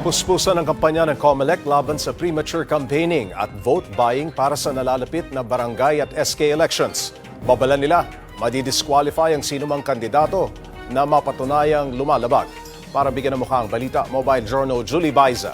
Puspusan ang kampanya ng COMELEC laban sa premature campaigning at vote buying para sa nalalapit na barangay at SK elections. Babala nila, madidisqualify ang sinumang kandidato na mapatunayang lumalabag. Para bigyan ng mukha ang balita, Mobile Journal Julie Baiza.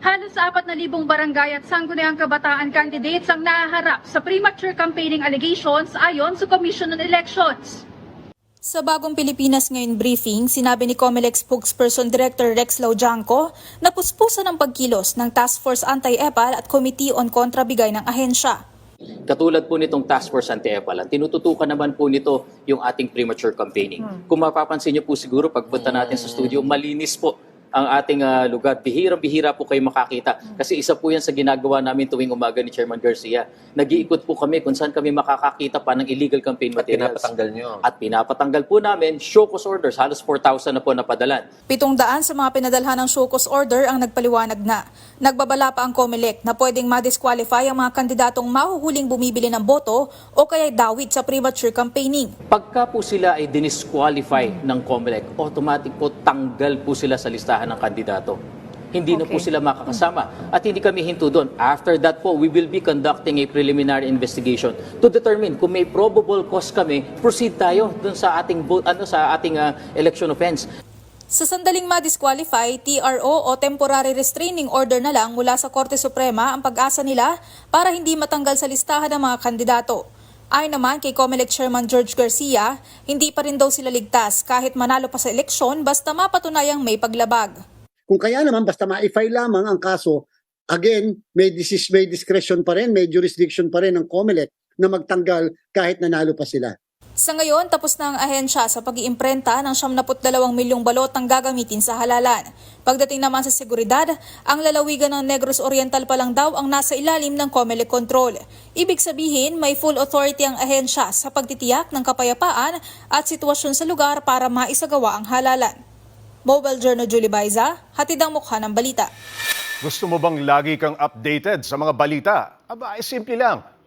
Halos 4,000 barangay at sangguniang kabataan candidates ang nahaharap sa premature campaigning allegations ayon sa Commission on Elections. Sa Bagong Pilipinas ngayon briefing, sinabi ni COMELEC spokesperson Director Rex Laujanco na puspusan ang pagkilos ng Task Force Anti-EPAL at Committee on Kontrabigay ng ahensya. Katulad po nitong Task Force Anti-EPAL, tinututukan naman po nito yung ating premature campaigning. Kung mapapansin niyo po siguro pagpunta natin sa studio, malinis po ang ating ah, lugar. Bihirang-bihira po kayo makakita. Kasi isa po yan sa ginagawa namin tuwing umaga ni Chairman Garcia. Nag-iikot po kami kung saan kami makakakita pa ng illegal campaign At materials. pinapatanggal nyo. At pinapatanggal po namin, show cause orders, halos 4,000 na po napadalan. Pitong daan sa mga pinadalhan ng show cause order ang nagpaliwanag na. Nagbabala pa ang COMELEC na pwedeng ma-disqualify ang mga kandidatong mahuhuling bumibili ng boto o kaya dawit sa premature campaigning. Pagka po sila ay dinisqualify ng COMELEC, automatic po tanggal po sila sa listahan ng kandidato. Hindi na po sila makakasama. At hindi kami hinto doon. After that po, we will be conducting a preliminary investigation to determine kung may probable cause kami, proceed tayo doon sa ating vote, ano sa ating ah, election offense. Sa sandaling ma-disqualify, TRO o Temporary Restraining Order na lang mula sa Korte Suprema ang pag-asa nila para hindi matanggal sa listahan ng mga kandidato. Ayon naman kay COMELEC Chairman George Garcia, hindi pa rin daw sila ligtas kahit manalo pa sa eleksyon basta mapatunayang may paglabag. Kung kaya naman, basta ma-file lamang ang kaso, again, may, dis- may discretion pa rin, may jurisdiction pa rin ng COMELEC na magtanggal kahit nanalo pa sila. Sa ngayon, tapos na ang ahensya sa pag-iimprenta ng 72 milyong balot ang gagamitin sa halalan. Pagdating naman sa seguridad, ang lalawigan ng Negros Oriental pa lang daw ang nasa ilalim ng COMELEC control. Ibig sabihin, may full authority ang ahensya sa pagtitiyak ng kapayapaan at sitwasyon sa lugar para maisagawa ang halalan. Mobile Journal Julie Baiza, hatid ang mukha ng balita. Gusto mo bang lagi kang updated sa mga balita? Aba, ay simple lang.